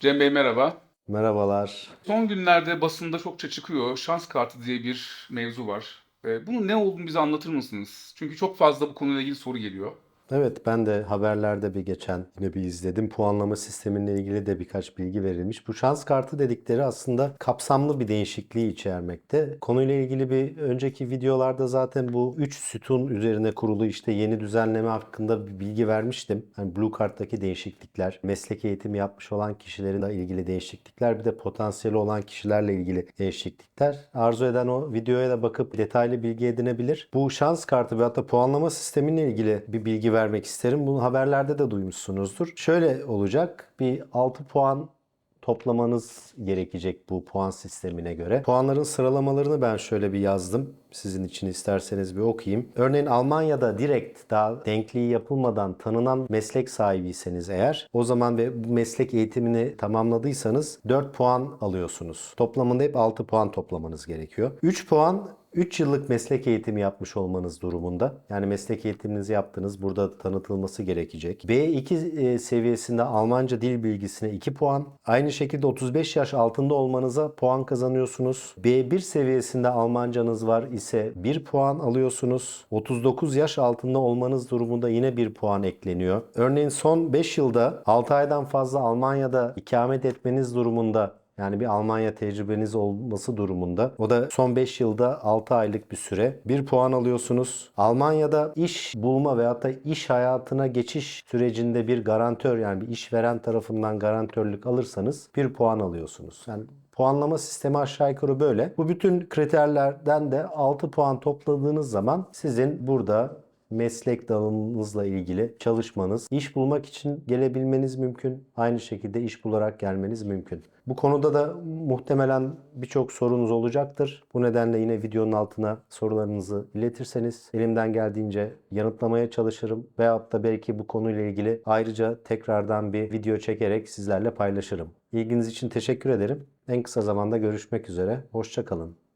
Cem Bey merhaba. Merhabalar. Son günlerde basında çokça çıkıyor. Şans kartı diye bir mevzu var. Ee, Bunun ne olduğunu bize anlatır mısınız? Çünkü çok fazla bu konuyla ilgili soru geliyor. Evet ben de haberlerde bir geçen yine bir izledim. Puanlama sisteminle ilgili de birkaç bilgi verilmiş. Bu şans kartı dedikleri aslında kapsamlı bir değişikliği içermekte. Konuyla ilgili bir önceki videolarda zaten bu 3 sütun üzerine kurulu işte yeni düzenleme hakkında bir bilgi vermiştim. Yani Blue Card'daki değişiklikler, meslek eğitimi yapmış olan kişilerin ilgili değişiklikler, bir de potansiyeli olan kişilerle ilgili değişiklikler. Arzu eden o videoya da bakıp detaylı bilgi edinebilir. Bu şans kartı ve hatta puanlama sistemiyle ilgili bir bilgi vermek isterim. Bunu haberlerde de duymuşsunuzdur. Şöyle olacak. Bir 6 puan toplamanız gerekecek bu puan sistemine göre. Puanların sıralamalarını ben şöyle bir yazdım. Sizin için isterseniz bir okuyayım. Örneğin Almanya'da direkt daha denkliği yapılmadan tanınan meslek sahibiyseniz eğer o zaman ve bu meslek eğitimini tamamladıysanız 4 puan alıyorsunuz. Toplamında hep 6 puan toplamanız gerekiyor. 3 puan 3 yıllık meslek eğitimi yapmış olmanız durumunda. Yani meslek eğitiminizi yaptınız. Burada tanıtılması gerekecek. B2 e, seviyesinde Almanca dil bilgisine 2 puan. Aynı şekilde 35 yaş altında olmanıza puan kazanıyorsunuz. B1 seviyesinde Almancanız var ise 1 puan alıyorsunuz. 39 yaş altında olmanız durumunda yine 1 puan ekleniyor. Örneğin son 5 yılda 6 aydan fazla Almanya'da ikamet etmeniz durumunda yani bir Almanya tecrübeniz olması durumunda. O da son 5 yılda 6 aylık bir süre. 1 puan alıyorsunuz. Almanya'da iş bulma veyahut da iş hayatına geçiş sürecinde bir garantör yani bir işveren tarafından garantörlük alırsanız 1 puan alıyorsunuz. Yani Puanlama sistemi aşağı yukarı böyle. Bu bütün kriterlerden de 6 puan topladığınız zaman sizin burada meslek dalınızla ilgili çalışmanız, iş bulmak için gelebilmeniz mümkün. Aynı şekilde iş bularak gelmeniz mümkün. Bu konuda da muhtemelen birçok sorunuz olacaktır. Bu nedenle yine videonun altına sorularınızı iletirseniz elimden geldiğince yanıtlamaya çalışırım. Veyahut da belki bu konuyla ilgili ayrıca tekrardan bir video çekerek sizlerle paylaşırım. İlginiz için teşekkür ederim. En kısa zamanda görüşmek üzere. Hoşçakalın.